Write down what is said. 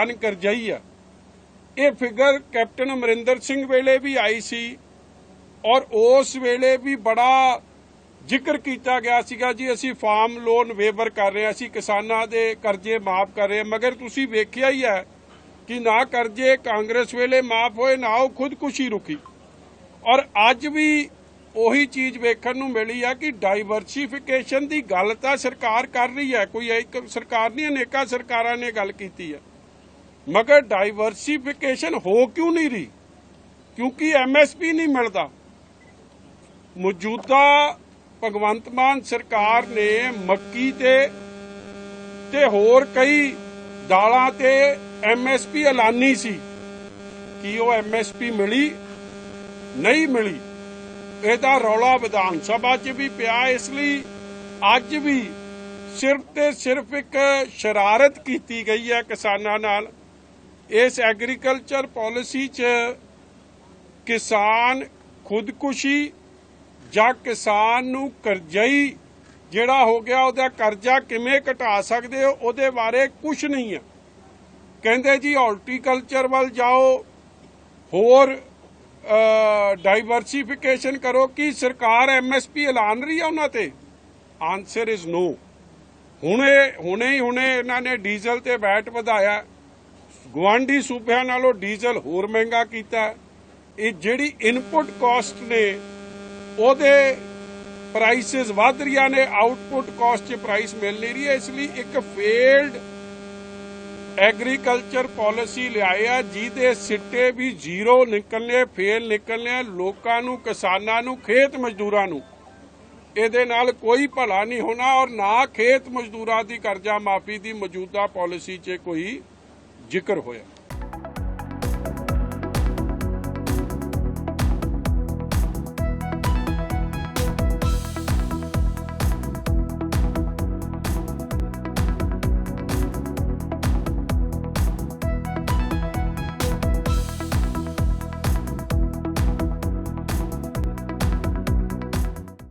ਕਿਸਾਨ ਕਰਜ਼ਈ ਆ। ਇਹ ਫਿਗਰ ਕੈਪਟਨ ਅਮਰਿੰਦਰ ਸਿੰਘ ਵੇਲੇ ਵੀ ਆਈ ਸੀ ਔਰ ਉਸ ਵੇਲੇ ਵੀ ਬੜਾ ਜ਼ਿਕਰ ਕੀਤਾ ਗਿਆ ਸੀਗਾ ਜੀ, ਅਸੀਂ ਫਾਰਮ ਲੋਨ ਵੇਵਰ ਕਰ ਰਹੇ ਅਸੀਂ ਕਿਸਾਨਾਂ ਦੇ ਕਰਜ਼ੇ ਮਾਫ ਕਰ ਰਹੇ ਮਗਰ ਤੁਸੀਂ ਵੇਖਿਆ ਹੀ ਹੈ ਕਿ ਨਾ ਕਰਜ਼ੇ ਕਾਂਗਰਸ ਵੇਲੇ ਮਾਫ ਹੋਏ, ਨਾ ਉਹ ਖੁਦਕੁਸ਼ੀ ਰੁਕੀ। ਔਰ ਅੱਜ ਵੀ ਉਹੀ ਚੀਜ਼ ਵੇਖਣ ਨੂੰ ਮਿਲੀ ਆ ਕਿ ਡਾਈਵਰਸਿਫਿਕੇਸ਼ਨ ਦੀ ਗੱਲ ਤਾਂ ਸਰਕਾਰ ਕਰ ਰਹੀ ਹੈ। ਕੋਈ ਇੱਕ ਸਰਕਾਰ ਨਹੀਂ, ਅਨੇਕਾਂ ਸਰਕਾਰਾਂ ਨੇ ਗੱਲ ਕੀਤੀ ਹੈ। ਮਗਰ ਡਾਈਵਰਸਿਫਿਕੇਸ਼ਨ ਹੋ ਕਿਉਂ ਨਹੀਂ ਰਹੀ? ਕਿਉਂਕਿ ਐਮਐਸਪੀ ਨਹੀਂ ਮਿਲਦਾ। ਮੌਜੂਦਾ ਭਗਵੰਤ ਮਾਨ ਸਰਕਾਰ ਨੇ ਮੱਕੀ ਤੇ ਤੇ ਹੋਰ ਕਈ ਦਾਲਾਂ ਤੇ ਐਮਐਸਪੀ ਐਲਾਨੀ ਸੀ। ਕੀ ਉਹ ਐਮਐਸਪੀ ਮਿਲੀ? ਨਹੀਂ ਮਿਲੀ। ਇਹਦਾ ਰੌਲਾ ਵਿਧਾਨ ਸਭਾ 'ਚ ਵੀ ਪਿਆ, ਇਸ ਲਈ ਅੱਜ ਵੀ ਸਿਰਫ ਤੇ ਸਿਰਫ ਇੱਕ ਸ਼ਰਾਰਤ ਕੀਤੀ ਗਈ ਹੈ ਕਿਸਾਨਾਂ ਨਾਲ। ਇਸ ਐਗਰੀਕਲਚਰ ਪਾਲਿਸੀ 'ਚ ਕਿਸਾਨ ਖੁਦਕੁਸ਼ੀ ਜਾਂ ਕਿਸਾਨ ਨੂੰ ਕਰਜ਼ਈ ਜਿਹੜਾ ਹੋ ਗਿਆ, ਉਹਦਾ ਕਰਜ਼ਾ ਕਿਵੇਂ ਘਟਾ ਸਕਦੇ ਹੋ, ਉਹਦੇ ਬਾਰੇ ਕੁਝ ਨਹੀਂ ਹੈ। ਕਹਿੰਦੇ ਜੀ ਹਾਰਟੀਕਲਚਰ ਵੱਲ ਜਾਓ, ਹੋਰ ਡਾਈਵਰਸਿਫਿਕੇਸ਼ਨ ਕਰੋ, ਕਿ ਸਰਕਾਰ ਐਮਐਸਪੀ ਐਲਾਨ ਰਹੀ ਹੈ ਉਹਨਾਂ ਤੇ? ਆਨਸਰ ਇਜ਼ ਨੋ ਹੁਣੇ ਹੁਣੇ ਹੀ ਹੁਣੇ ਇਹਨਾਂ ਨੇ ਡੀਜ਼ਲ ਤੇ ਵੈਟ ਵਧਾਇਆ। ਗਵਾਂਢੀ ਸੂਬਿਆਂ ਨਾਲੋਂ ਡੀਜ਼ਲ ਹੋਰ ਮਹਿੰਗਾ ਕੀਤਾ ਇਹ ਜਿਹੜੀ ਇਨਪੁਟ ਕਾਸਟ ਨੇ, ਉਹਦੇ ਪ੍ਰਾਈਸਸ ਵਧ ਰਹੀਆਂ ਨੇ ਆਊਟਪੁੱਟ ਕਾਸਟ 'ਚ ਪ੍ਰਾਈਸ ਮਿਲ ਨਹੀਂ ਰਹੀ ਹੈ, ਇਸ ਲਈ ਇੱਕ ਫੇਲਡ ਐਗਰੀਕਲਚਰ ਪਾਲਿਸੀ ਲਿਆਏ ਆ, ਜਿਹਦੇ ਸਿੱਟੇ ਵੀ ਜ਼ੀਰੋ ਨਿਕਲਨੇ ਫੇਲ ਨਿਕਲਨੇ ਲੋਕਾਂ ਨੂੰ, ਕਿਸਾਨਾਂ ਨੂੰ, ਖੇਤ ਮਜ਼ਦੂਰਾਂ ਨੂੰ। ਇਹਦੇ ਨਾਲ ਕੋਈ ਭਲਾ ਨਹੀਂ ਹੋਣਾ ਔਰ ਨਾ ਖੇਤ ਮਜ਼ਦੂਰਾਂ ਦੀ ਕਰਜ਼ਾ ਮਾਫੀ ਦੀ ਮੌਜੂਦਾ ਪਾਲਿਸੀ 'ਚ ਕੋਈ ਜ਼ਿਕਰ ਹੋਇਆ।